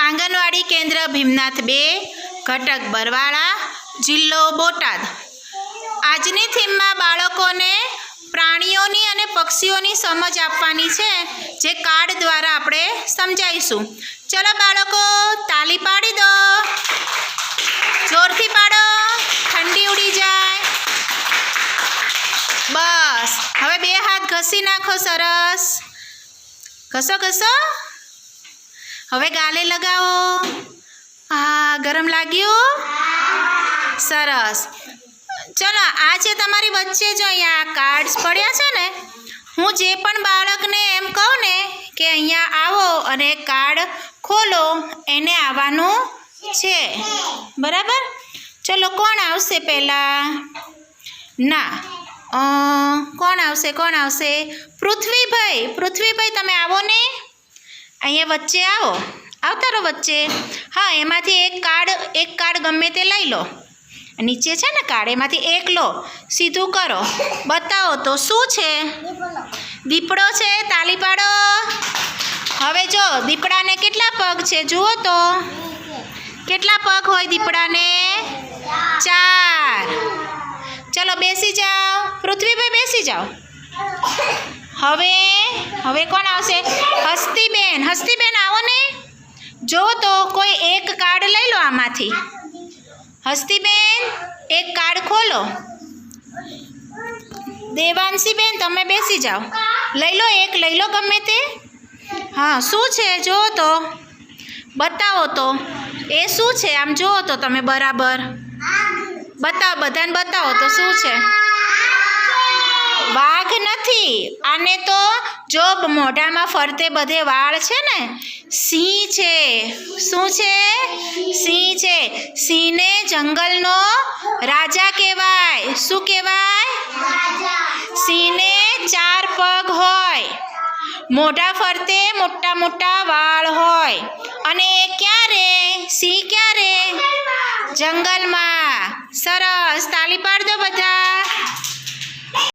આંગણવાડી કેન્દ્ર ભીમનાથ બે, ઘટક બરવાળા, જિલ્લો બોટાદ. આજની થીમમાં બાળકોને પ્રાણીઓની અને પક્ષીઓની સમજ આપવાની છે, જે કાર્ડ દ્વારા આપણે સમજાવીશું. ચલો બાળકો, તાલી પાડી દો. જોરથી પાડો. ઠંડી ઉડી જાય. બસ. હવે બે હાથ ઘસી નાખો સરસ. ઘસો ઘસો. હવે ગાલે લગાવો. હા ગરમ લાગ્યું? સરસ. ચલો, આ છે તમારી વચ્ચે જો અહીંયા કાર્ડ્સ પડ્યા છે ને, હું જે પણ બાળકને એમ કહું ને કે અહીંયા આવો અને કાર્ડ ખોલો, એને આવવાનું છે. બરાબર? ચલો, કોણ આવશે પહેલાં? ના. કોણ આવશે કોણ આવશે? પૃથ્વીભાઈ. પૃથ્વીભાઈ, તમે આવો ને. અહીંયા વચ્ચે આવો. આવતા રહો વચ્ચે. હા, એમાંથી એક કાર્ડ એક કાર્ડ ગમે તે લઈ લો. નીચે છે ને કાર્ડ, એમાંથી એક લો. સીધું કરો. બતાવો તો શું છે? દીપડો છે તાલી પાડો હવે જો, દીપડાને કેટલા પગ છે? જુઓ તો. કેટલા પગ હોય દીપડાને? ચાર. ચલો, બેસી જાઓ. પૃથ્વીભાઈ, બેસી જાઓ. હવે હવે કોણ આવશે? હસ્તીબેન. હસ્તીબેન, આવો ને. જો તો કોઈ એક કાર્ડ લઈ લો આમાંથી. હસ્તીબેન, એક કાર્ડ ખોલો. દેવાંશીબેન, તમે બેસી જાઓ. લઈ લો એક, લઈ લો ગમે તે. હા, શું છે? જુઓ તો. બતાવો તો. એ શું છે? આમ જુઓ તો તમે બરાબર. બતાવો, બધાને બતાવો તો શું છે? નથી. આને તો જો મોઢામાં ફરતે બધે વાળ છે ને, સિંહ છે. શું છે? સિંહ છે. સિંહને જંગલનો રાજા કહેવાય. શું કહેવાય? સિંહને ચાર પગ હોય. મોઢા ફરતે મોટા મોટા વાળ હોય. અને એ ક્યારે? સિંહ ક્યારે? જંગલમાં. સરસ. તાલી પાડ દો બધા.